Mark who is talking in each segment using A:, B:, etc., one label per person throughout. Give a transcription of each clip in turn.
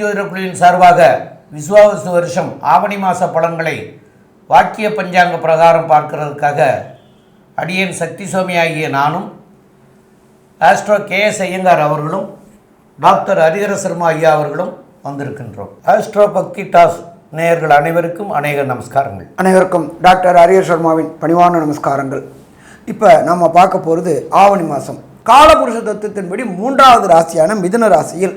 A: ஜோதிட குழுவின் சார்பாக விசுவாவசு வருஷம் ஆவணி மாத பலன்களை வாக்கிய பஞ்சாங்க பிரகாரம் பார்க்கிறதுக்காக அடியேன் சக்தி சுவாமி ஆகிய நானும் ஆஸ்ட்ரோ கே எஸ் ஐயங்கார் அவர்களும் டாக்டர் ஹரிஹர சர்மா ஐயா அவர்களும் வந்திருக்கின்றோம். ஆஸ்ட்ரோ பக்தி டாஸ் நேயர்கள் அனைவருக்கும் அநேக நமஸ்காரங்கள்.
B: அனைவருக்கும் டாக்டர் அரியர் சர்மாவின் பணிவான நமஸ்காரங்கள். இப்போ நம்ம பார்க்க போகிறது ஆவணி மாதம் காலபுருஷ தத்துவத்தின்படி மூன்றாவது ராசியான மிதுன ராசியில்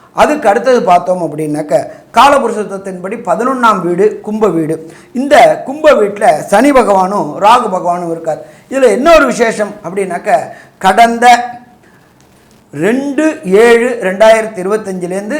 B: அதுக்கு அடுத்தது பார்த்தோம் அப்படின்னாக்க காலபுருஷத்தின்படி பதினொன்றாம் வீடு கும்ப வீடு. இந்த கும்ப வீட்டில் சனி பகவானும் ராகு பகவானும் இருக்கார். இதில் என்ன ஒரு விசேஷம் அப்படின்னாக்க கடந்த ரெண்டு ஏழு ரெண்டாயிரத்தி இருபத்தஞ்சிலேருந்து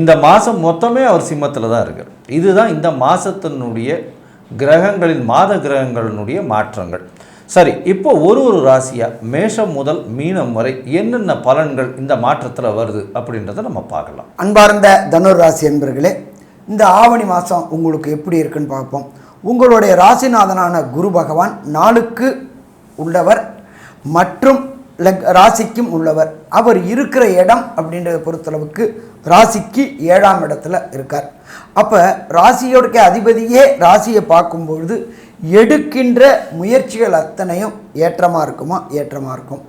C: இந்த மாதம் மொத்தமே அவர் சிம்மத்தில் தான் இருக்கார். இதுதான் இந்த மாதத்தினுடைய கிரகங்களின் மாத கிரகங்களினுடைய மாற்றங்கள். சரி இப்போ ஒரு ஒரு ராசியாக மேஷம் முதல் மீனம் வரை என்னென்ன பலன்கள் இந்த மாற்றத்தில் வருது அப்படின்றத நம்ம பார்க்கலாம்.
B: அன்பார்ந்த தனுர் ராசி என்பர்களே இந்த ஆவணி மாதம் உங்களுக்கு எப்படி இருக்குன்னு பார்ப்போம். உங்களுடைய ராசிநாதனான குரு பகவான் நாளுக்கு உள்ளவர் மற்றும் லக் ராசிக்கும் உள்ளவர். அவர் இருக்கிற இடம் அப்படின்றத பொறுத்தளவுக்கு ராசிக்கு ஏழாம் இடத்துல இருக்கார். அப்போ ராசியோடைய அதிபதியே ராசியை பார்க்கும்பொழுது எடுக்கின்ற முயற்சிகள் அத்தனையும் ஏற்றமாக இருக்குமா? ஏற்றமாக இருக்கும்.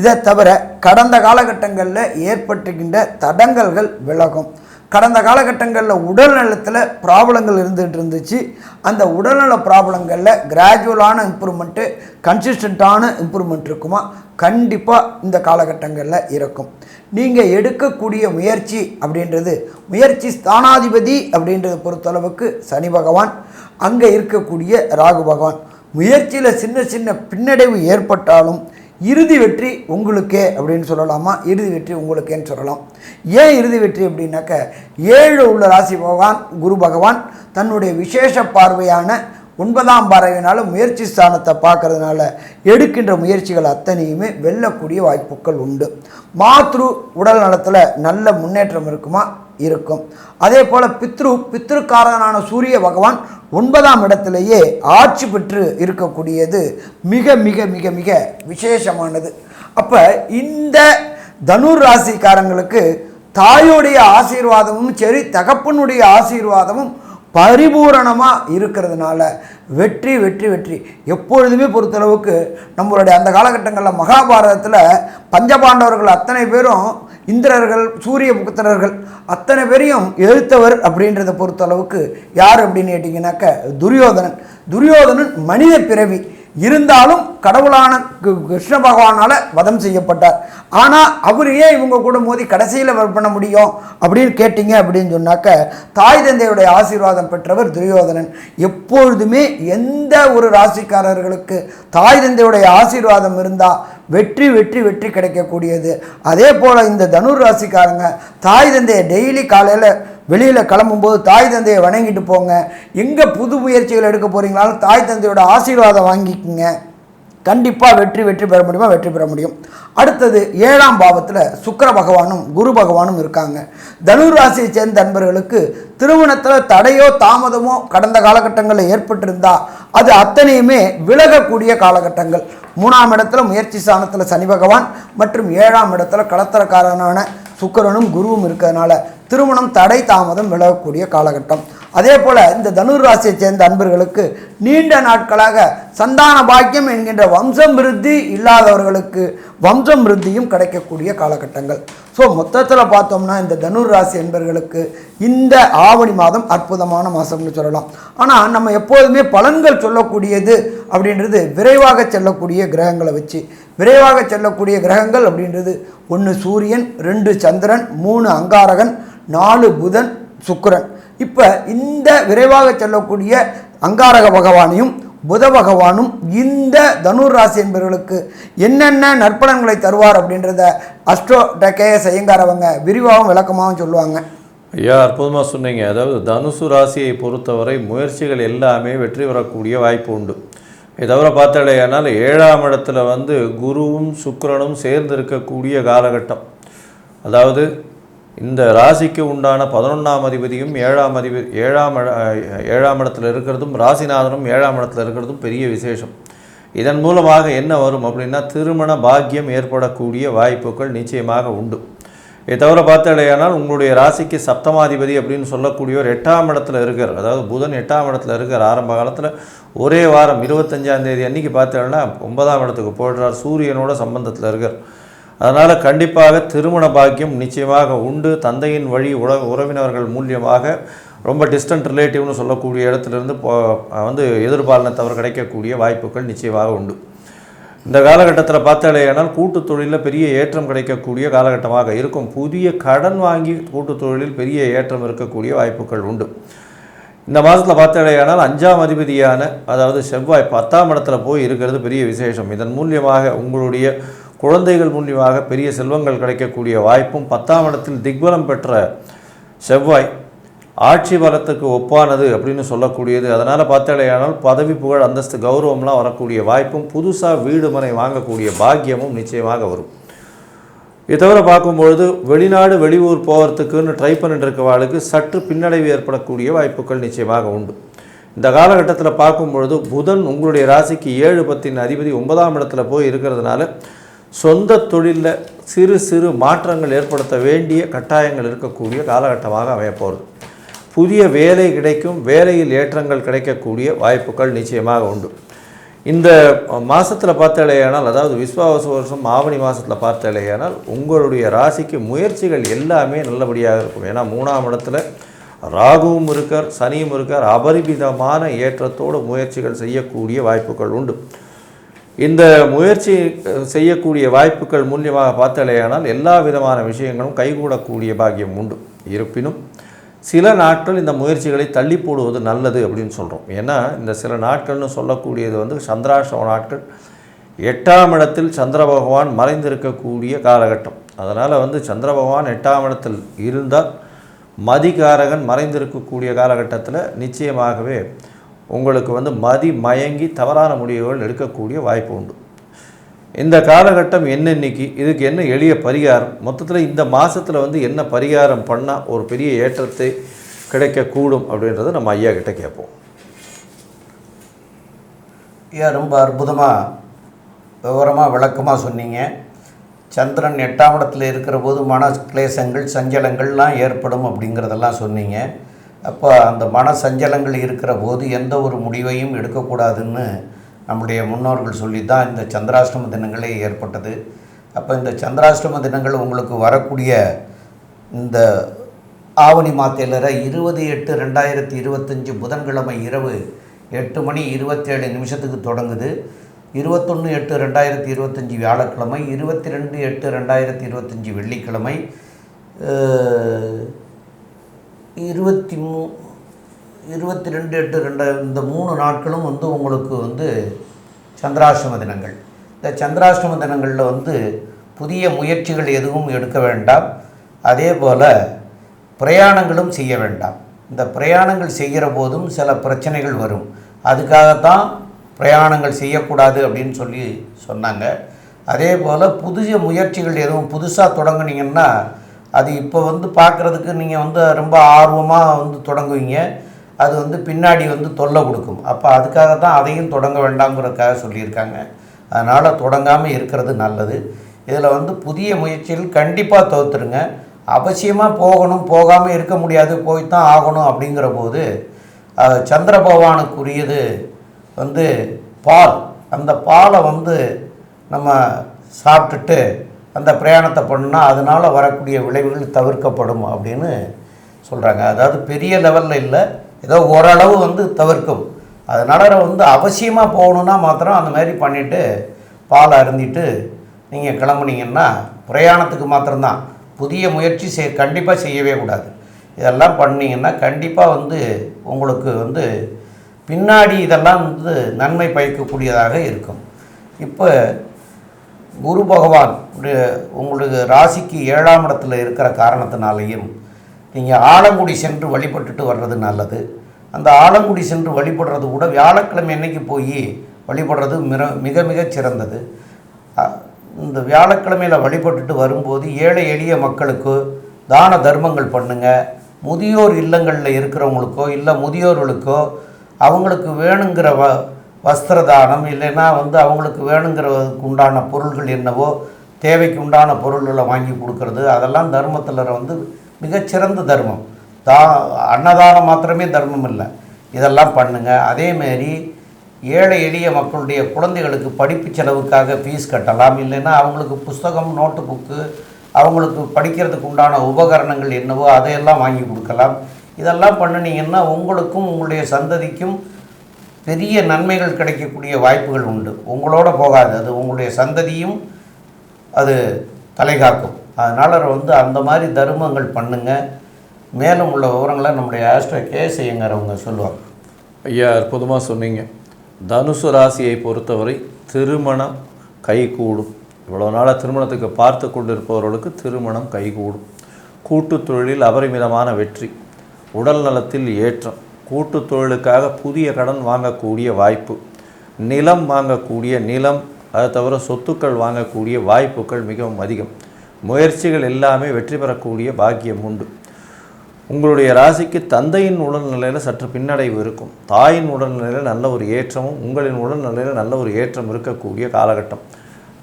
B: இதை தவிர கடந்த காலகட்டங்களில் ஏற்பட்டுகின்ற தடங்கல்கள் விலகும். கடந்த காலகட்டங்களில் உடல் நலத்தில் ப்ராப்ளங்கள் இருந்துகிட்டு இருந்துச்சு. அந்த உடல்நல ப்ராப்ளங்களில் கிராஜுவலான இம்ப்ரூவ்மெண்ட்டு கன்சிஸ்டண்ட்டான இம்ப்ரூவ்மெண்ட் இருக்குமா? கண்டிப்பாக இந்த காலகட்டங்களில் இருக்கும். நீங்கள் எடுக்கக்கூடிய முயற்சி அப்படின்றது முயற்சி ஸ்தானாதிபதி அப்படின்றத பொறுத்தளவுக்கு சனி பகவான் அங்கே இருக்கக்கூடிய ராகு பகவான். முயற்சியில் சின்ன சின்ன பின்னடைவு ஏற்பட்டாலும் இறுதி வெற்றி உங்களுக்கே அப்படின்னு சொல்லலாமா? இறுதி வெற்றி உங்களுக்கேன்னு சொல்லலாம். ஏன் இறுதி வெற்றி அப்படின்னாக்க ஏழு உள்ள ராசி பகவான் குரு பகவான் தன்னுடைய விசேஷ பார்வையான ஒன்பதாம் பார்வையினால முயற்சி ஸ்தானத்தை பார்க்கறதுனால எடுக்கின்ற முயற்சிகள் அத்தனையுமே வெல்லக்கூடிய வாய்ப்புகள் உண்டு. மாத்ரு உடல் நலத்தில் நல்ல முன்னேற்றம் இருக்குமா? இருக்கும். அதே போல் பித்ரு பித்ருக்காரனான சூரிய பகவான் ஒன்பதாம் இடத்திலேயே ஆட்சி பெற்று இருக்கக்கூடியது மிக மிக மிக மிக விசேஷமானது. அப்போ இந்த தனுர் ராசிக்காரங்களுக்கு தாயுடைய ஆசீர்வாதமும் சரி தகப்பனுடைய ஆசீர்வாதமும் பரிபூரணமாக இருக்கிறதுனால வெற்றி வெற்றி வெற்றி. எப்பொழுதுமே பொறுத்தளவுக்கு நம்மளுடைய அந்த காலகட்டங்களில் மகாபாரதத்தில் பஞ்சபாண்டவர்கள் அத்தனை பேரும் இந்திரர்கள் சூரிய புத்திரர்கள் அத்தனை பேரையும் எழுத்தவர் அப்படின்றத பொறுத்தளவுக்கு யார் அப்படின்னு கேட்டிங்கனாக்க துரியோதனன். துரியோதனன் மனித பிறவி. இருந்தாலும் கடவுளான கிருஷ்ண பகவானால் வதம் செய்யப்பட்டார். ஆனால் அவர் ஏன் இவங்க கூட மோதி கடைசியில் பண்ண முடியும் அப்படின்னு கேட்டிங்க அப்படின்னு சொன்னாக்க தாய் தந்தையுடைய ஆசீர்வாதம் பெற்றவர் துரியோதனன். எப்பொழுதுமே எந்த ஒரு ராசிக்காரர்களுக்கு தாய் தந்தையுடைய ஆசீர்வாதம் இருந்தால் வெற்றி வெற்றி வெற்றி கிடைக்கக்கூடியது. அதே போல் இந்த தனுர் ராசிக்காரங்க தாய் தந்தையை டெய்லி காலையில் வெளியில் கிளம்பும்போது தாய் தந்தையை வணங்கிட்டு போங்க. எங்கே புது முயற்சிகள் எடுக்க போகிறீங்களாலும் தாய் தந்தையோட ஆசீர்வாதம் வாங்கிக்கோங்க. கண்டிப்பாக வெற்றி வெற்றி பெற முடியுமா? வெற்றி பெற முடியும். அடுத்தது ஏழாம் பாவத்தில் சுக்கிர பகவானும் குரு பகவானும் இருக்காங்க. தனுராசியை சேர்ந்த நண்பர்களுக்கு திருமணத்தில் தடையோ தாமதமோ கடந்த காலகட்டங்களில் ஏற்பட்டிருந்தால் அது அத்தனையுமே விலகக்கூடிய காலகட்டங்கள். மூணாம் இடத்துல முயற்சி ஸ்தானத்தில் சனி பகவான் மற்றும் ஏழாம் இடத்துல களத்திரக்காரனான சுக்கிரனும் குருவும் இருக்கிறதுனால திருமணம் தடை தாமதம் விலகக்கூடிய காலகட்டம். அதே போல் இந்த தனுர் ராசியை சேர்ந்த அன்பர்களுக்கு நீண்ட நாட்களாக சந்தான பாக்கியம் என்கின்ற வம்சம் விருத்தி இல்லாதவர்களுக்கு வம்சம் விருத்தியும் கிடைக்கக்கூடிய காலகட்டங்கள். ஸோ மொத்தத்தில் பார்த்தோம்னா இந்த தனுர் ராசி என்பர்களுக்கு இந்த ஆவணி மாதம் அற்புதமான மாதம்னு சொல்லலாம். ஆனால் நம்ம எப்போதுமே பலன்கள் சொல்லக்கூடியது அப்படின்றது விரைவாக செல்லக்கூடிய கிரகங்களை வச்சு. விரைவாக செல்லக்கூடிய கிரகங்கள் அப்படின்றது ஒன்று சூரியன் ரெண்டு சந்திரன் மூணு அங்காரகன் நாலு புதன் சுக்கரன். இப்போ இந்த விரைவாக செல்லக்கூடிய அங்காரக பகவானையும் புத பகவானும் இந்த தனுர் ராசி என்பவர்களுக்கு என்னென்ன நற்பலன்களை தருவார் அப்படின்றத அஸ்ட்ரோ கேஎஸ் ஐயங்காரவங்க விரிவாகவும் விளக்கமாகவும் சொல்லுவாங்க.
C: ஐயா அற்புதமாக சொன்னீங்க. அதாவது தனுசு ராசியை பொறுத்தவரை முயற்சிகள் எல்லாமே வெற்றி பெறக்கூடிய வாய்ப்பு உண்டு. இதை தவிர பார்த்தாலேயானால் ஏழாம் இடத்துல வந்து குருவும் சுக்கரனும் சேர்ந்து இருக்கக்கூடிய காலகட்டம். அதாவது இந்த ராசிக்கு உண்டான பதினொன்றாம் அதிபதியும் ஏழாம் அதிபதி ஏழாம் ஏழாம் இடத்துல இருக்கிறதும் ராசிநாதனும் ஏழாம் இடத்துல இருக்கிறதும் பெரிய விசேஷம். இதன் மூலமாக என்ன வரும் அப்படின்னா திருமண பாக்கியம் ஏற்படக்கூடிய வாய்ப்புகள் நிச்சயமாக உண்டு. இதை தவிர பார்த்தாலேயானால் உங்களுடைய ராசிக்கு சப்தமாதிபதி அப்படின்னு சொல்லக்கூடியவர் எட்டாம் இடத்துல இருக்கார். அதாவது புதன் எட்டாம் இடத்துல இருக்கார். ஆரம்ப காலத்தில் ஒரே வாரம் இருபத்தஞ்சாந்தேதி அன்றைக்கி அன்னைக்கு பார்த்தேன்னா ஒன்பதாம் இடத்துக்கு போடுறார் சூரியனோட சம்பந்தத்தில் இருக்கார். அதனால் கண்டிப்பாக திருமண பாக்கியம் நிச்சயமாக உண்டு. தந்தையின் வழி உற உறவினர்கள் மூலியமாக ரொம்ப டிஸ்டன்ட் ரிலேட்டிவ்னு சொல்லக்கூடிய இடத்துலேருந்து போ வந்து எதிர்பாலனை தவிர கிடைக்கக்கூடிய வாய்ப்புகள் நிச்சயமாக உண்டு. இந்த காலகட்டத்தில் பார்த்தாலேயானால் கூட்டுத் தொழிலில் பெரிய ஏற்றம் கிடைக்கக்கூடிய காலகட்டமாக இருக்கும். புதிய கடன் வாங்கி கூட்டுத் தொழிலில் பெரிய ஏற்றம் இருக்கக்கூடிய வாய்ப்புகள் உண்டு. இந்த மாதத்தில் பார்த்தாலேயானால் அஞ்சாம் அதிபதியான அதாவது செவ்வாய் பத்தாம் இடத்துல போய் இருக்கிறது பெரிய விசேஷம். இதன் மூலியமாக உங்களுடைய குழந்தைகள் மூலியமாக பெரிய செல்வங்கள் கிடைக்கக்கூடிய வாய்ப்பும் பத்தாம் இடத்தில் திக்பலம் பெற்ற செவ்வாய் ஆட்சி பலத்துக்கு ஒப்பானது அப்படின்னு சொல்லக்கூடியது. அதனால் பார்த்தாலேயானால் பதவி புகழ் அந்தஸ்து கௌரவம்லாம் வரக்கூடிய வாய்ப்பும் புதுசாக வீடு மனை வாங்கக்கூடிய பாக்கியமும் நிச்சயமாக வரும். இதை தவிர பார்க்கும்பொழுது வெளிநாடு வெளியூர் போகிறதுக்குன்னு ட்ரை பண்ணிட்டு இருக்கவாளுக்கு சற்று பின்னடைவு ஏற்படக்கூடிய வாய்ப்புகள் நிச்சயமாக உண்டு. இந்த காலகட்டத்தில் பார்க்கும்பொழுது புதன் உங்களுடைய ராசிக்கு ஏழு பத்தின் அதிபதி ஒன்பதாம் இடத்துல போய் இருக்கிறதுனால சொந்த தொழிலில் சிறு சிறு மாற்றங்கள் ஏற்படுத்த வேண்டிய கட்டாயங்கள் இருக்கக்கூடிய காலகட்டமாக அமையப்போகிறது புதிய வேலை கிடைக்கும் வேலையில் ஏற்றங்கள் கிடைக்கக்கூடிய வாய்ப்புகள் நிச்சயமாக உண்டு. இந்த மாதத்தில் பார்த்தாலேயானால் அதாவது விஸ்வாவச வருஷம் ஆவணி மாதத்தில் பார்த்தாலேயானால் உங்களுடைய ராசிக்கு முயற்சிகள் எல்லாமே நல்லபடியாக இருக்கும். ஏன்னா மூணாம் இடத்துல ராகுவும் இருக்கார் சனியும் இருக்கார் அபரிமிதமான ஏற்றத்தோடு முயற்சிகள் செய்யக்கூடிய வாய்ப்புகள் உண்டு. இந்த முயற்சி செய்யக்கூடிய வாய்ப்புகள் மூலியமாக பார்த்தாலேயானால் எல்லா விதமான விஷயங்களும் கைகூடக்கூடிய பாக்கியம் உண்டு. இருப்பினும் சில நாட்கள் இந்த முயற்சிகளை தள்ளி போடுவது நல்லது அப்படின்னு சொல்கிறோம் ஏன்னா இந்த சில நாட்கள்னு சொல்லக்கூடியது வந்து சந்திராஷ்டம நாட்கள். எட்டாம் இடத்தில் சந்திர பகவான் மறைந்திருக்கக்கூடிய காலகட்டம். அதனால் வந்து சந்திர பகவான் எட்டாம் இடத்தில் இருந்தால் மதிகாரகன் மறைந்திருக்கக்கூடிய காலகட்டத்தில் நிச்சயமாகவே உங்களுக்கு வந்து மதி மயங்கி தவறான முடிவுகள் எடுக்கக்கூடிய வாய்ப்பு உண்டு. இந்த காலகட்டம் என்னன்னைக்கு இதுக்கு என்ன எளிய பரிகாரம்? மொத்தத்தில் இந்த மாதத்தில் வந்து என்ன பரிகாரம் பண்ணால் ஒரு பெரிய ஏற்றத்தை கிடைக்கக்கூடும் அப்படின்றத நம்ம ஐயா கிட்ட கேட்போம்.
A: ஐயா ரொம்ப அற்புதமாக விவரமாக விளக்கமாக சொன்னீங்க. சந்திரன் எட்டாம் இடத்துல இருக்கிற போது மன கிளேசங்கள் சஞ்சலங்கள்லாம் ஏற்படும் அப்படிங்கிறதெல்லாம் சொன்னீங்க. அப்போ அந்த மன சஞ்சலங்கள் இருக்கிற போது எந்த ஒரு முடிவையும் எடுக்கக்கூடாதுன்னு நம்முடைய முன்னோர்கள் சொல்லி தான் இந்த சந்திராஷ்டம தினங்களே ஏற்பட்டது. அப்போ இந்த சந்திராஷ்டம தினங்கள் உங்களுக்கு வரக்கூடிய இந்த ஆவணி மாத்தையிலற இருபது எட்டு ரெண்டாயிரத்தி இருபத்தஞ்சி புதன்கிழமை இரவு எட்டு மணி இருபத்தேழு நிமிஷத்துக்கு தொடங்குது. இருபத்தொன்று எட்டு ரெண்டாயிரத்தி இருபத்தஞ்சி வியாழக்கிழமை இருபத்தி ரெண்டு எட்டு ரெண்டாயிரத்தி இருபத்தஞ்சி வெள்ளிக்கிழமை இருபத்தி மூ இருபத்தி ரெண்டு எட்டு ரெண்டு இந்த மூணு நாட்களும் வந்து உங்களுக்கு வந்து சந்திராஷ்டம தினங்கள். இந்த சந்திராஷ்டம தினங்களில் வந்து புதிய முயற்சிகள் எதுவும் எடுக்க வேண்டாம். அதே போல் பிரயாணங்களும் செய்ய வேண்டாம். இந்த பிரயாணங்கள் செய்கிற போதும் சில பிரச்சனைகள் வரும். அதுக்காகத்தான் பிரயாணங்கள் செய்யக்கூடாது அப்படின்னு சொல்லி சொன்னாங்க. அதே போல் புதிய முயற்சிகள் எதுவும் புதுசாக தொடங்குனீங்கன்னா அது இப்போ வந்து பார்க்குறதுக்கு நீங்கள் வந்து ரொம்ப ஆர்வமாக வந்து தொடங்குவீங்க. அது வந்து பின்னாடி வந்து தொல்லை கொடுக்கும். அப்போ அதுக்காக தான் அதையும் தொடங்க வேண்டாங்கிறதுக்காக சொல்லியிருக்காங்க. அதனால் தொடங்காமல் இருக்கிறது நல்லது. இதில் வந்து புதிய முயற்சியில் கண்டிப்பாக தவிர்த்துருங்க அவசியமாக போகணும் போகாமல் இருக்க முடியாது போய் தான் ஆகணும் அப்படிங்கிற போது சந்திர பகவானுக்குரியது வந்து பால். அந்த பாலை வந்து நம்ம சாப்பிட்டுட்டு அந்த பிரயாணத்தை பண்ணால் அதனால் வரக்கூடிய விளைவுகள் தவிர்க்கப்படும் அப்படின்னு சொல்கிறாங்க அதாவது பெரிய லெவலில் இல்லை ஏதோ ஓரளவு வந்து தவிர்க்கும். அதனால் வந்து அவசியமாக போகணுன்னா மாத்திரம் அந்த மாதிரி பண்ணிவிட்டு பால் அருந்திட்டு நீங்கள் கிளம்புனீங்கன்னா பிரயாணத்துக்கு மாத்திரம்தான். புதிய முயற்சி செய் கண்டிப்பாக செய்யவே கூடாது. இதெல்லாம் பண்ணிங்கன்னா கண்டிப்பாக வந்து உங்களுக்கு வந்து பின்னாடி இதெல்லாம் வந்து நன்மை பயக்கக்கூடியதாக இருக்கும். இப்போ குரு பகவான் உங்களுக்கு ராசிக்கு ஏழாம் இடத்துல இருக்கிற காரணத்தினாலையும் நீங்கள் ஆலங்குடி சென்று வழிபட்டுட்டு வர்றது நல்லது. அந்த ஆலங்குடி சென்று வழிபடுறது கூட வியாழக்கிழமை அன்னைக்கு போய் வழிபடுறது மிக மிக மிகச் சிறந்தது. இந்த வியாழக்கிழமையில் வழிபட்டுட்டு வரும்போது ஏழை எளிய மக்களுக்கு தான தர்மங்கள் பண்ணுங்கள் முதியோர் இல்லங்களில் இருக்கிறவங்களுக்கோ இல்லை முதியோர்களுக்கோ அவங்களுக்கு வேணுங்கிற வ வஸ்திர தானம் இல்லைன்னா வந்து அவங்களுக்கு வேணுங்கிறதுக்கு உண்டான பொருள்கள் என்னவோ தேவைக்கு உண்டான பொருள்களை வாங்கி கொடுக்கறது. அதெல்லாம் தர்மத்தில் வந்து மிகச்சிறந்த தர்மம். தா அன்னதானம் மாத்திரமே தர்மம் இல்லை. இதெல்லாம் பண்ணுங்கள் அதேமாரி ஏழை எளிய மக்களுடைய குழந்தைகளுக்கு படிப்பு செலவுக்காக ஃபீஸ் கட்டலாம். இல்லைன்னா அவங்களுக்கு புஸ்தகம் நோட்டு புக்கு அவங்களுக்கு படிக்கிறதுக்கு உண்டான உபகரணங்கள் என்னவோ அதையெல்லாம் வாங்கி கொடுக்கலாம். இதெல்லாம் பண்ணினீங்கன்னா உங்களுக்கும் உங்களுடைய சந்ததிக்கும் பெரிய நன்மைகள் கிடைக்கக்கூடிய வாய்ப்புகள் உண்டு. உங்களோட போகாது. அது உங்களுடைய சந்ததியும் அது தலைகாக்கும் அதனால் வந்து அந்த மாதிரி தர்மங்கள் பண்ணுங்கள் மேலும் உள்ள விவரங்களை நம்முடைய ஆஸ்ட்ரோ கேசையங்கிறவங்க சொல்லுவாங்க.
C: ஐயா அற்புதமாக சொன்னீங்க. தனுசு ராசியை பொறுத்தவரை திருமணம் கைகூடும். இவ்வளோ நாளாக திருமணத்துக்கு பார்த்து கொண்டிருப்பவர்களுக்கு திருமணம் கைகூடும். கூட்டு தொழிலில் அபரிமிதமான வெற்றி உடல் நலத்தில் ஏற்றம் கூட்டு தொழிலுக்காக புதிய கடன் வாங்கக்கூடிய வாய்ப்பு நிலம் வாங்கக்கூடிய நிலம் அது தவிர சொத்துக்கள் வாங்கக்கூடிய வாய்ப்புகள் மிகவும் அதிகம். முயற்சிகள் எல்லாமே வெற்றி பெறக்கூடிய பாக்கியம் உண்டு. உங்களுடைய ராசிக்கு தந்தையின் உடல்நிலையில் சற்று பின்னடைவு இருக்கும். தாயின் உடல்நிலையில் நல்ல ஒரு ஏற்றமும் உங்களின் உடல்நிலையில் நல்ல ஒரு ஏற்றம் இருக்கக்கூடிய காலகட்டம்.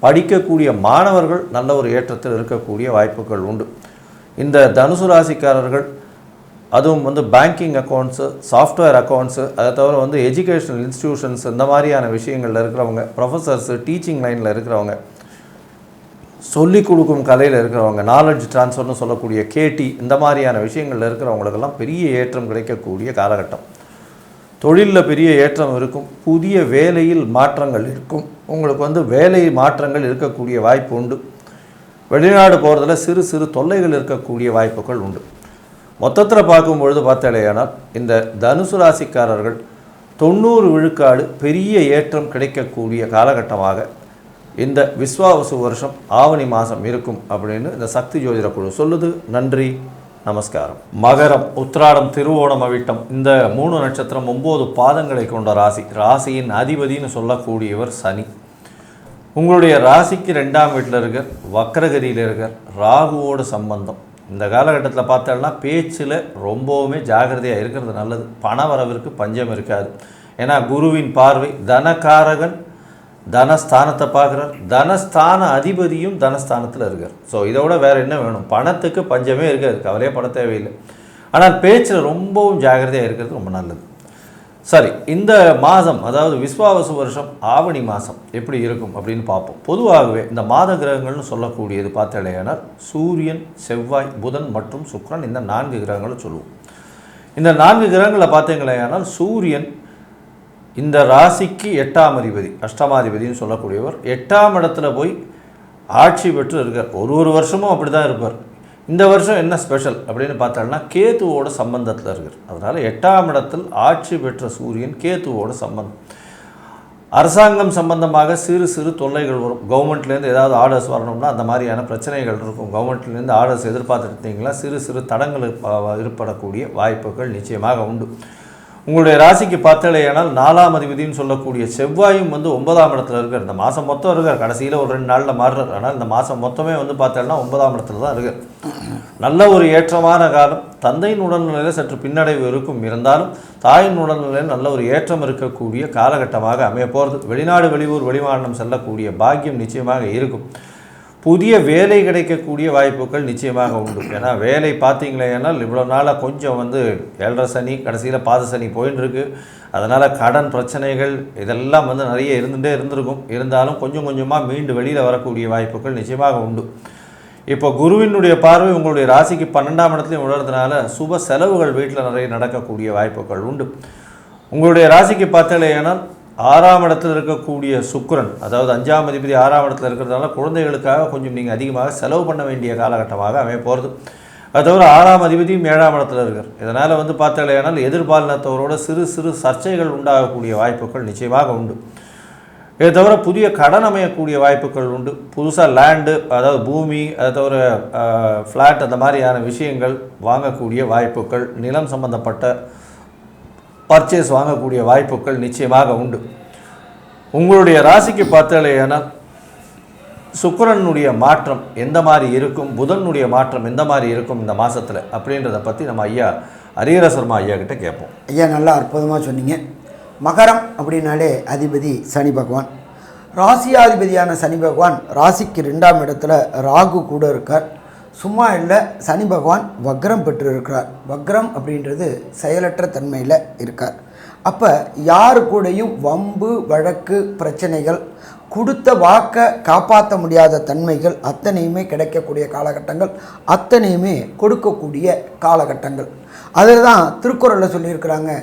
C: படிக்கக்கூடிய மாணவர்கள் நல்ல ஒரு ஏற்றத்தில் இருக்கக்கூடிய வாய்ப்புகள் உண்டு. இந்த தனுசு ராசிக்காரர்கள் அதுவும் வந்து பேங்கிங் அக்கௌண்ட்ஸு சாஃப்ட்வேர் அக்கௌண்ட்ஸு அதை தவிர வந்து எஜுகேஷனல் இன்ஸ்டிடியூஷன்ஸ் இந்த மாதிரியான விஷயங்களில் இருக்கிறவங்க ப்ரொஃபஸர்ஸு டீச்சிங் லைனில் இருக்கிறவங்க சொல்லிக் கொடுக்கும் கலையில் இருக்கிறவங்க நாலெட்ஜ் ட்ரான்ஸ்ஃபர்னு சொல்லக்கூடிய கேடி இந்த மாதிரியான விஷயங்களில் இருக்கிறவங்களுக்கெல்லாம் பெரிய ஏற்றம் கிடைக்கக்கூடிய காலகட்டம். தொழிலில் பெரிய ஏற்றம் இருக்கும் புதிய வேலையில் மாற்றங்கள் இருக்கும். உங்களுக்கு வந்து வேலை மாற்றங்கள் இருக்கக்கூடிய வாய்ப்பு உண்டு. வெளிநாடு போகிறதுல சிறு சிறு தொல்லைகள் இருக்கக்கூடிய வாய்ப்புகள் உண்டு. மொத்தத்தில் பார்க்கும்பொழுது பார்த்தாலேயானால் இந்த தனுசு ராசிக்காரர்கள் தொண்ணூறு விழுக்காடு பெரிய ஏற்றம் கிடைக்கக்கூடிய காலகட்டமாக இந்த விஸ்வாவசு வருஷம் ஆவணி மாதம் இருக்கும் அப்படின்னு இந்த சக்தி ஜோதிட குழு சொல்லுது. நன்றி நமஸ்காரம். மகரம் உத்திராடம் திருவோணம் அவிட்டம் இந்த மூணு நட்சத்திரம் ஒம்பது பாதங்களை கொண்ட ராசி. ராசியின் அதிபதின்னு சொல்லக்கூடியவர் சனி. உங்களுடைய ராசிக்கு ரெண்டாம் வீட்டில் இருக்க வக்கரகதியில் இருக்க ராகுவோட சம்பந்தம். இந்த காலகட்டத்தில் பார்த்தோம்னா பேச்சில் ரொம்பவுமே ஜாகிரதையாக இருக்கிறது நல்லது. பண வரவிற்கு பஞ்சம் இருக்காது. ஏன்னா குருவின் பார்வை தனகாரகன் தனஸ்தானத்தை பார்க்குறார். தனஸ்தான அதிபதியும் தனஸ்தானத்தில் இருக்கார். ஸோ இதை விட வேறு என்ன வேணும்? பணத்துக்கு பஞ்சமே இருக்காது. கவலையே பட தேவையில்லை. ஆனால் பேச்சில் ரொம்பவும் ஜாகிரதையாக இருக்கிறது ரொம்ப நல்லது. சரி இந்த மாதம் அதாவது விஸ்வாவசு வருஷம் ஆவணி மாதம் எப்படி இருக்கும் அப்படின்னு பார்ப்போம். பொதுவாகவே இந்த மாத கிரகங்கள்னு சொல்லக்கூடியது பார்த்தாலேயானால் சூரியன் செவ்வாய் புதன் மற்றும் சுக்கிரன் இந்த நான்கு கிரகங்களை சொல்லுவோம். இந்த நான்கு கிரகங்களை பார்த்தீங்களேயானால் சூரியன் இந்த ராசிக்கு எட்டாம் அதிபதி அஷ்டமாதிபதினு சொல்லக்கூடியவர் எட்டாம் இடத்துல போய் ஆட்சி பெற்று இருக்கார். ஒரு ஒரு வருஷமும் அப்படி தான் இருப்பார். இந்த வருஷம் என்ன ஸ்பெஷல் அப்படின்னு பார்த்தோம்னா கேத்துவோட சம்பந்தத்தில் இருக்கார். அதனால் எட்டாம் இடத்தில் ஆட்சி பெற்ற சூரியன் கேத்துவோட சம்பந்தம். அரசாங்கம் சம்பந்தமாக சிறு சிறு தொல்லைகள் வரும். கவர்மெண்ட்லேருந்து ஏதாவது ஆர்டர்ஸ் வரணும்னா அந்த மாதிரியான பிரச்சனைகள் இருக்கும். கவர்மெண்ட்லேருந்து ஆர்டர்ஸ் எதிர்பார்த்துருந்தீங்களா? சிறு சிறு தடங்கள் ஏற்படக்கூடிய வாய்ப்புகள் நிச்சயமாக உண்டு. உங்களுடைய ராசிக்கு பார்த்தலையானால் நாலாம் அதிபதினு சொல்லக்கூடிய செவ்வாயும் வந்து ஒன்பதாம் இடத்துல இருக்கார். இந்த மாதம் மொத்தம் இருக்கார். கடைசியில் ஒரு ரெண்டு நாளில் மாறுறார். ஆனால் இந்த மாதம் மொத்தமே வந்து பார்த்தோம்னா ஒன்பதாம் இடத்துல தான் இருக்கார். நல்ல ஒரு ஏற்றமான காலம். தந்தையின் உடல்நிலையில் சற்று பின்னடைவு இருக்கும். இருந்தாலும் தாயின் உடல்நிலையில் நல்ல ஒரு ஏற்றம் இருக்கக்கூடிய காலகட்டமாக அமைய போகிறது வெளிநாடு வெளியூர் வெளிமாநிலம் செல்லக்கூடிய பாக்கியம் நிச்சயமாக இருக்கும். புதிய வேலை கிடைக்கக்கூடிய வாய்ப்புகள் நிச்சயமாக உண்டு. ஏன்னா வேலை பார்த்தீங்களேனால் இவ்வளோ நாளாக கொஞ்சம் வந்து ஏழரை சனி கடைசியில் பாத சனி போயின்னு அதனால் கடன் பிரச்சனைகள் இதெல்லாம் வந்து நிறைய இருந்துகிட்டே இருந்திருக்கும். இருந்தாலும் கொஞ்சம் கொஞ்சமாக மீண்டு வெளியில் வரக்கூடிய வாய்ப்புகள் நிச்சயமாக உண்டு. இப்போ குருவினுடைய பார்வை உங்களுடைய ராசிக்கு பன்னெண்டாம் இடத்துலையும் உணர்றதுனால சுப செலவுகள் வீட்டில் நிறைய நடக்கக்கூடிய வாய்ப்புகள் உண்டு. உங்களுடைய ராசிக்கு பார்த்தலையானால் ஆறாம் இடத்துல இருக்கக்கூடிய சுக்கரன் அதாவது அஞ்சாம் அதிபதி ஆறாம் இடத்துல இருக்கிறதுனால குழந்தைகளுக்காக கொஞ்சம் நீங்கள் அதிகமாக செலவு பண்ண வேண்டிய காலகட்டமாக அமைய போகிறது அது தவிர ஆறாம் அதிபதியும் ஏழாம் இடத்துல இருக்கார். இதனால் வந்து பார்த்தலையானால் எதிர்பாலினத்தவரோட சிறு சிறு சர்ச்சைகள் உண்டாகக்கூடிய வாய்ப்புகள் நிச்சயமாக உண்டு. இதை தவிர புதிய கடன் அமையக்கூடிய வாய்ப்புகள் உண்டு. புதுசாக லேண்டு அதாவது பூமி அதை தவிர ஃப்ளாட் அந்த மாதிரியான விஷயங்கள் வாங்கக்கூடிய வாய்ப்புகள் நிலம் சம்பந்தப்பட்ட பர்ச்சேஸ் வாங்கக்கூடிய வாய்ப்புகள் நிச்சயமாக உண்டு. உங்களுடைய ராசிக்கு பார்த்தாலேயானால் சுக்கரனுடைய மாற்றம் எந்த மாதிரி இருக்கும் புதனுடைய மாற்றம் எந்த மாதிரி இருக்கும் இந்த மாதத்தில் அப்படின்றத பற்றி நம்ம ஐயா ஹரிஹர சர்மா ஐயா கிட்ட கேட்போம்.
B: ஐயா நல்லா அற்புதமாக சொன்னீங்க. மகரம் அப்படின்னாலே அதிபதி சனி பகவான். ராசியாதிபதியான சனி பகவான் ராசிக்கு ரெண்டாம் இடத்துல ராகு கூட இருக்கார். சும்மா இல்லை சனி பகவான் வக்ரம் பெற்றிருக்கிறார். வக்ரம் அப்படின்றது செயலற்ற தன்மையில் இருக்கார். அப்போ யாரு கூடயும் வம்பு வழக்கு பிரச்சனைகள் கொடுத்த வாக்கை காப்பாற்ற முடியாத தன்மைகள் அத்தனையுமே கிடைக்கக்கூடிய காலகட்டங்கள் அத்தனையுமே கொடுக்கக்கூடிய காலகட்டங்கள். அதில் தான் திருக்குறளில் சொல்லியிருக்கிறாங்க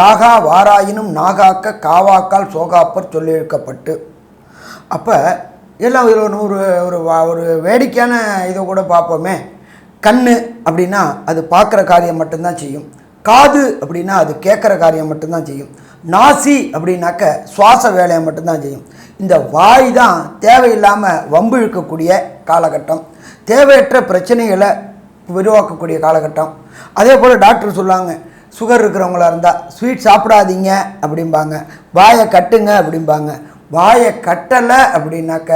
B: யாகா வாராயினும் நாகாக்க காவாக்கால் சோகாப்பர் சொல்லியிருக்கப்பட்டு. அப்போ எல்லாம் இதில் ஒன்று ஒரு ஒரு வா- ஒரு வேடிக்கையான இதை கூட பார்ப்போமே. கண் அப்படின்னா அது பார்க்குற காரியம் மட்டும்தான் செய்யும். காது அப்படின்னா அது கேட்குற காரியம் மட்டும்தான் செய்யும். நாசி அப்படின்னாக்க சுவாச வேலையை மட்டும்தான் செய்யும். இந்த வாய் தான் தேவையில்லாமல் வம்பு இழுக்கக்கூடிய காலகட்டம். தேவையற்ற பிரச்சனைகளை உருவாக்கக்கூடிய காலகட்டம். அதே போல் டாக்டர் சொல்லுவாங்க சுகர் இருக்கிறவங்களா இருந்தால் ஸ்வீட் சாப்பிடாதீங்க அப்படிம்பாங்க. வாயை கட்டுங்க அப்படிம்பாங்க. வாயை கட்டலை அப்படின்னாக்க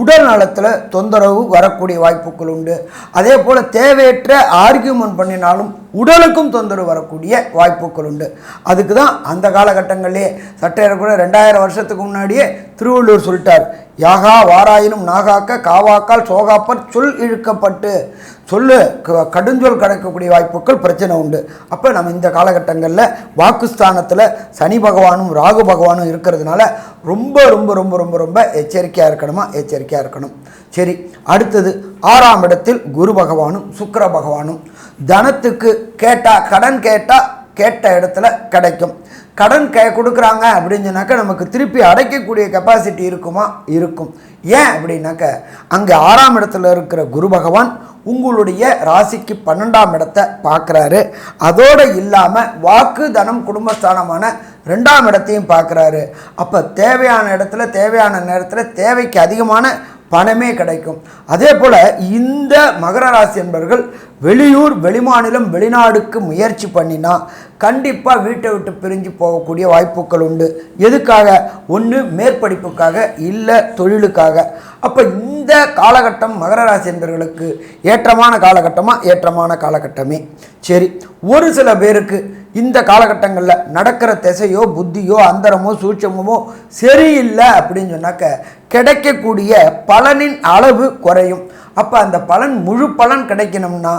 B: உடல் நலத்தில் தொந்தரவு வரக்கூடிய வாய்ப்புகள் உண்டு. அதே போல் தேவையற்ற ஆர்கியூமெண்ட் பண்ணினாலும் உடலுக்கும் தொந்தரவு வரக்கூடிய வாய்ப்புகள் உண்டு. அதுக்கு தான் அந்த காலகட்டங்களிலே சட்டையர் கூட ரெண்டாயிரம் வருஷத்துக்கு முன்னாடியே திருவள்ளுவர் சொல்லிட்டார் யாகா வாராயினும் நாகாக்க காவாக்கால் சோகாப்பர் சொல் இழுக்கப்பட்டு. சொல்லு க- கடுஞ்சொல் கிடைக்கக்கூடிய வாய்ப்புகள் பிரச்சனை உண்டு. அப்போ நம்ம இந்த காலகட்டங்களில் வாக்குஸ்தானத்தில் சனி பகவானும் ராகு பகவானும் இருக்கிறதுனால ரொம்ப ரொம்ப ரொம்ப ரொம்ப ரொம்ப எச்சரிக்கையாக இருக்கணுமா? எச்சரிக்கையாக இருக்கணும். சரி அடுத்தது ஆறாம் இடத்தில் குரு பகவானும் சுக்கர பகவானும். தனத்துக்கு கேட்டால் கடன் கேட்டால் கேட்ட இடத்துல கிடைக்கும். கடன் கே கொடுக்குறாங்க அப்படின்னு சொன்னாக்கா நமக்கு திருப்பி அடைக்கக்கூடிய கெப்பாசிட்டி இருக்குமா? இருக்கும். ஏன் அப்படின்னாக்க அங்கே ஆறாம் இடத்துல இருக்கிற குரு பகவான் உங்களுடைய ராசிக்கு பன்னெண்டாம் இடத்தை பார்க்குறாரு. அதோடு இல்லாமல் வாக்கு தனம் குடும்பஸ்தானமான ரெண்டாம் இடத்தையும் பார்க்குறாரு. அப்போ தேவையான இடத்துல தேவையான நேரத்தில் தேவைக்கு அதிகமான பணமே கிடைக்கும். அதே போல் இந்த மகர ராசி என்பவர்கள் வெளியூர் வெளிமாநிலம் வெளிநாடுக்கு முயற்சி பண்ணினா கண்டிப்பாக வீட்டை விட்டு பிரிஞ்சு போகக்கூடிய வாய்ப்புகள் உண்டு. எதுக்காக? ஒன்று மேற்படிப்புக்காக இல்லை தொழிலுக்காக. அப்போ இந்த காலகட்டம் மகர ராசி என்பவர்களுக்கு ஏற்றமான காலகட்டமாக ஏற்றமான காலகட்டமே. சரி ஒரு சில பேருக்கு இந்த காலகட்டங்களில் நடக்கிற திசையோ புத்தியோ அந்தரமோ சூட்சமோ சரியில்லை அப்படின்னு சொன்னாக்க கிடைக்கக்கூடிய பலனின் அளவு குறையும். அப்போ அந்த பலன் முழு பலன் கிடைக்கணும்னா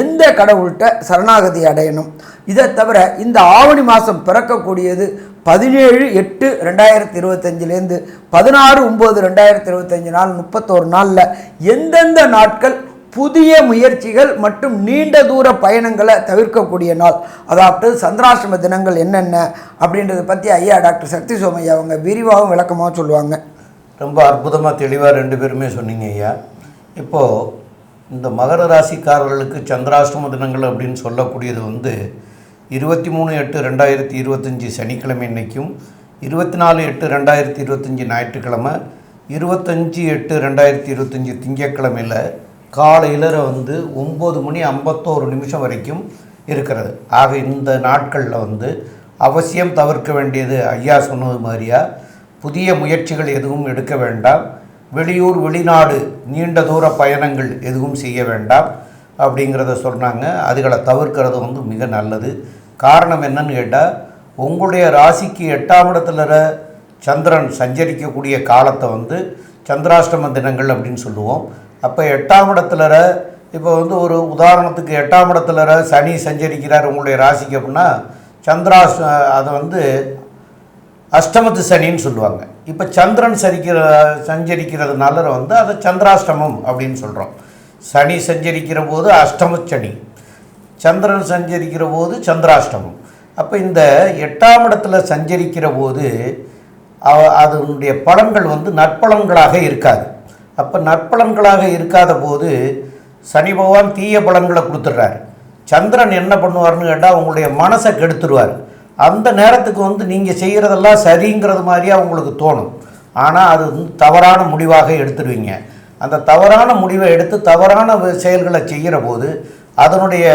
B: எந்த கடவுள்கிட்ட சரணாகதி அடையணும்? இதை தவிர இந்த ஆவணி மாதம் பிறக்கக்கூடியது பதினேழு எட்டு ரெண்டாயிரத்தி இருபத்தஞ்சிலேருந்து பதினாறு ஒம்பது ரெண்டாயிரத்தி இருபத்தஞ்சி நாள் முப்பத்தோரு நாளில் எந்தெந்த நாட்கள் புதிய முயற்சிகள் மற்றும் நீண்ட தூர பயணங்களை தவிர்க்கக்கூடிய நாள். அதாவது சந்திராஷ்டம தினங்கள் என்னென்ன அப்படின்றத பற்றி ஐயா டாக்டர் சக்தி சோமையா அவங்க விரிவாகவும் விளக்கமாகவும் சொல்லுவாங்க.
A: ரொம்ப அற்புதமாக தெளிவாக ரெண்டு பேருமே சொன்னீங்க ஐயா. இப்போது இந்த மகர ராசிக்காரர்களுக்கு சந்திராஷ்டம தினங்கள் அப்படின்னு சொல்லக்கூடியது வந்து இருபத்தி மூணு எட்டு ரெண்டாயிரத்தி இருபத்தஞ்சி சனிக்கிழமை இன்னைக்கும் இருபத்தி நாலு எட்டு ரெண்டாயிரத்தி இருபத்தஞ்சி ஞாயிற்றுக்கிழமை இருபத்தஞ்சி எட்டு ரெண்டாயிரத்தி இருபத்தஞ்சி திங்கக்கிழமையில் காலையில் வந்து ஒம்பது மணி ஐம்பத்தோரு நிமிஷம் வரைக்கும் இருக்கிறது. ஆக இந்த நாட்களில் வந்து அவசியம் தவிர்க்க வேண்டியது ஐயா சொன்னது மாதிரியா புதிய முயற்சிகள் எதுவும் எடுக்க வேண்டாம். வெளியூர் வெளிநாடு நீண்ட தூர பயணங்கள் எதுவும் செய்ய வேண்டாம் அப்படிங்கிறத சொன்னாங்க. அதுகளை தவிர்க்கிறது வந்து மிக நல்லது. காரணம் என்னன்னு கேட்டால் உங்களுடைய ராசிக்கு எட்டாம் இடத்துல சந்திரன் சஞ்சரிக்கக்கூடிய காலத்தை வந்து சந்திராஷ்டம தினங்கள் அப்படின்னு சொல்லுவோம். அப்போ எட்டாம் இடத்துல இப்போ வந்து ஒரு உதாரணத்துக்கு எட்டாம் இடத்துல சனி சஞ்சரிக்கிறார் உங்களுடைய ராசிக்கு அப்படின்னா சந்திராஷ் அதை வந்து அஷ்டமத்து சனின்னு சொல்லுவாங்க. இப்போ சந்திரன் சரிக்கிற சஞ்சரிக்கிறதுனால வந்து அதை சந்திராஷ்டமம் அப்படின்னு சொல்கிறோம் சனி சஞ்சரிக்கிற போது அஷ்டம சனி சந்திரன் சஞ்சரிக்கிற போது சந்திராஷ்டமம். அப்போ இந்த எட்டாம் இடத்துல சஞ்சரிக்கிற போது அவ- அதனுடைய பலன்கள் வந்து நற்பலன்களாக இருக்காது. அப்போ நற்பலன்களாக இருக்காத போது சனி பகவான் தீய பலன்களை கொடுத்துட்றாரு. சந்திரன் என்ன பண்ணுவார்னு கேட்டால் உங்களுடைய மனசை கெடுத்துருவார். அந்த நேரத்துக்கு வந்து நீங்கள் செய்கிறதெல்லாம் சரிங்கிறது மாதிரியே அவங்களுக்கு தோணும். ஆனால் அது வந்து தவறான முடிவாக எடுத்துடுவீங்க அந்த தவறான முடிவை எடுத்து தவறான செயல்களை செய்கிற போது அதனுடைய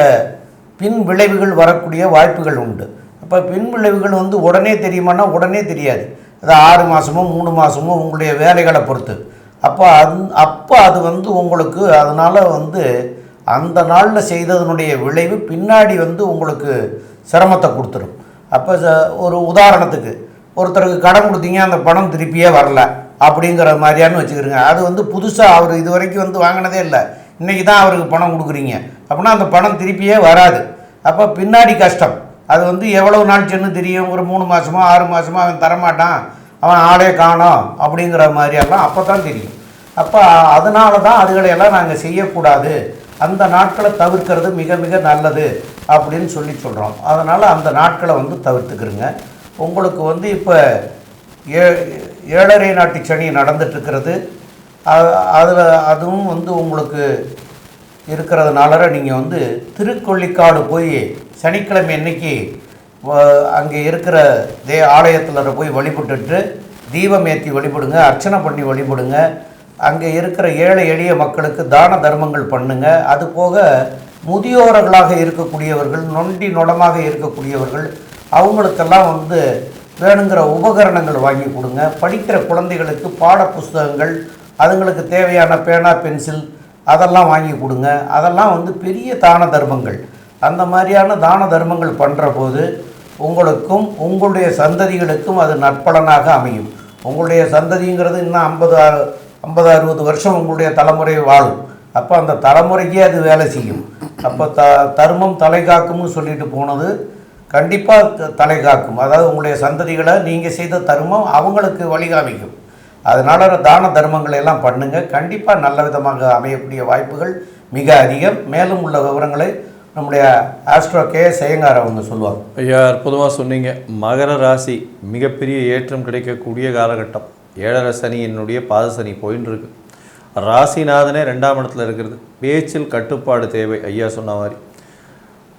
A: பின் விளைவுகள் வரக்கூடிய வாய்ப்புகள் உண்டு. அப்போ பின் விளைவுகள் வந்து உடனே தெரியுமானா உடனே தெரியாது. அது ஆறு மாதமோ மூணு மாதமோ உங்களுடைய வேலைகளை பொறுத்து. அப்போ அந் அப்போ அது வந்து உங்களுக்கு அதனால் வந்து அந்த நாளில் செய்ததனுடைய விளைவு பின்னாடி வந்து உங்களுக்கு சிரமத்தை கொடுத்துரும். அப்போ ச- ஒரு உதாரணத்துக்கு ஒருத்தருக்கு கடன் கொடுத்தீங்க அந்த பணம் திருப்பியே வரல அப்படிங்கிற மாதிரியானு வச்சுக்கிறோங்க அது வந்து புதுசாக அவர் இது வரைக்கும் வந்து வாங்கினதே இல்லை. இன்றைக்கி தான் அவருக்கு பணம் கொடுக்குறீங்க. அப்படின்னா அந்த பணம் திருப்பியே வராது. அப்போ பின்னாடி கஷ்டம். அது வந்து எவ்வளோ நாள் சென்று தெரியும்? ஒரு மூணு மாதமோ ஆறு மாதமோ அவன் தரமாட்டான். அவன் ஆளே காணோம் அப்படிங்கிற மாதிரியெல்லாம் அப்போ தான் தெரியும். அப்போ அதனால தான் அதுகளையெல்லாம் நாங்கள் செய்யக்கூடாது. அந்த நாட்களை தவிர்க்கிறது மிக மிக நல்லது அப்படின்னு சொல்லி சொல்கிறோம் அதனால் அந்த நாட்களை வந்து தவிர்த்துக்கிறங்க. உங்களுக்கு வந்து இப்போ ஏ ஏழரை நாட்டு சனி நடந்துட்டுருக்கிறது. அதில் அதுவும் வந்து உங்களுக்கு இருக்கிறதுனால நீங்கள் வந்து திருக்கொள்ளிக்காடு போய் சனிக்கிழமை அன்னைக்கு அங்கே இருக்கிற தே ஆலயத்தில் போய் வழிபட்டுட்டு தீபம் ஏற்றி வழிபடுங்க அர்ச்சனை பண்ணி வழிபடுங்க. அங்கே இருக்கிற ஏழை எளிய மக்களுக்கு தான தர்மங்கள் பண்ணுங்க. அது போக முதியோர்களாக இருக்கக்கூடியவர்கள் நொண்டி நொடமாக இருக்கக்கூடியவர்கள் அவங்களுக்கெல்லாம் வந்து வேணுங்கிற உபகரணங்கள் வாங்கி கொடுங்க. படிக்கிற குழந்தைகளுக்கு பாட புஸ்தகங்கள் அதுங்களுக்கு தேவையான பேனா பென்சில் அதெல்லாம் வாங்கி கொடுங்க. அதெல்லாம் வந்து பெரிய தான தர்மங்கள். அந்த மாதிரியான தான தர்மங்கள் பண்ணுற போது உங்களுக்கும் உங்களுடைய சந்ததிகளுக்கும் அது நற்பலனாக அமையும். உங்களுடைய சந்ததிங்கிறது இன்னும் ஐம்பது ஐம்பது அறுபது வருஷம் உங்களுடைய தலைமுறை வாழும். அப்போ அந்த தலைமுறைக்கே அது வேலை செய்யும். அப்போ த தர்மம் தலை காக்கும்னு சொல்லிட்டு போனது கண்டிப்பாக தலை காக்கும். அதாவது உங்களுடைய சந்ததிகளை நீங்கள் செய்த தர்மம் அவங்களுக்கு வழிகாமிக்கும். அதனால் தான தர்மங்களை எல்லாம் பண்ணுங்கள் கண்டிப்பாக நல்ல விதமாக அமையக்கூடிய வாய்ப்புகள் மிக அதிகம். மேலும் உள்ள விவரங்களை நம்முடைய ஆஸ்ட்ரோ கே செய்யங்கார் அவங்க சொல்லுவாங்க
C: ஐயா அற்புதமாக சொன்னீங்க. மகர ராசி மிகப்பெரிய ஏற்றம் கிடைக்கக்கூடிய காலகட்டம். ஏழரை சனி என்னுடைய பாதசனி போயின்னு இருக்கு. ராசிநாதனே ரெண்டாம் இடத்துல இருக்கிறது. பேச்சில் கட்டுப்பாடு தேவை ஐயா சொன்ன மாதிரி.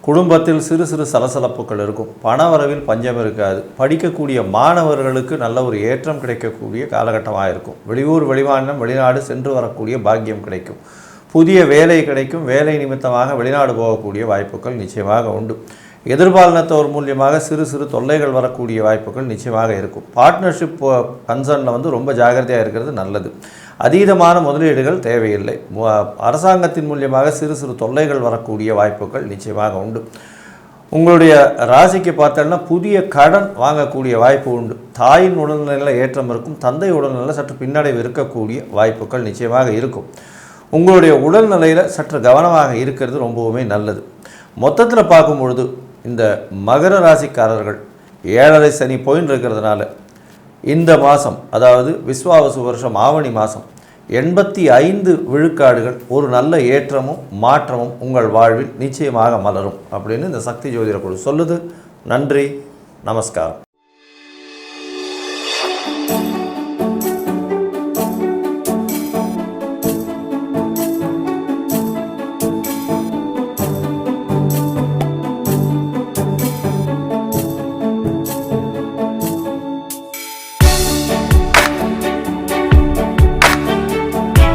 C: குடும்பத்தில் சிறு சிறு சலசலப்புகள் இருக்கும். பணவரவில் பஞ்சம் இருக்காது. படிக்கக்கூடிய மாணவர்களுக்கு நல்ல ஒரு ஏற்றம் கிடைக்கக்கூடிய காலகட்டமாக இருக்கும். வெளியூர் வெளிமாநிலம் வெளிநாடு சென்று வரக்கூடிய பாக்கியம் கிடைக்கும். புதிய வேலை கிடைக்கும். வேலை நிமித்தமாக வெளிநாடு போகக்கூடிய வாய்ப்புகள் நிச்சயமாக உண்டு. எதிர்பாலினத்தவர் மூலியமாக சிறு சிறு தொல்லைகள் வரக்கூடிய வாய்ப்புகள் நிச்சயமாக இருக்கும். பார்ட்னர்ஷிப் கன்சர்னில் வந்து ரொம்ப ஜாகிரதையாக இருக்கிறது நல்லது. அதீதமான முதலீடுகள் தேவையில்லை. அரசாங்கத்தின் மூலியமாக சிறு சிறு தொல்லைகள் வரக்கூடிய வாய்ப்புகள் நிச்சயமாக உண்டு. உங்களுடைய ராசிக்கு பார்த்தோம்னா புதிய கடன் வாங்கக்கூடிய வாய்ப்பு உண்டு. தாயின் உடல்நிலையில் ஏற்றம் இருக்கும். தந்தை உடல்நிலையில் சற்று பின்னடைவு இருக்கக்கூடிய வாய்ப்புகள் நிச்சயமாக இருக்கும். உங்களுடைய உடல்நிலையில் சற்று கவனமாக இருக்கிறது ரொம்பவுமே நல்லது. மொத்தத்தில் பார்க்கும் பொழுது இந்த மகர ராசிக்காரர்கள் ஏழரை சனி போயின்னு இருக்கிறதுனால இந்த மாதம் அதாவது விஸ்வாவசு வருஷம் ஆவணி மாதம் எண்பத்தி ஐந்து விழுக்காடுகள் ஒரு நல்ல ஏற்றமும் மாற்றமும் உங்கள் வாழ்வில் நிச்சயமாக மலரும் அப்படின்னு இந்த சக்தி ஜோதிட குழு சொல்லுது. நன்றி நமஸ்காரம்.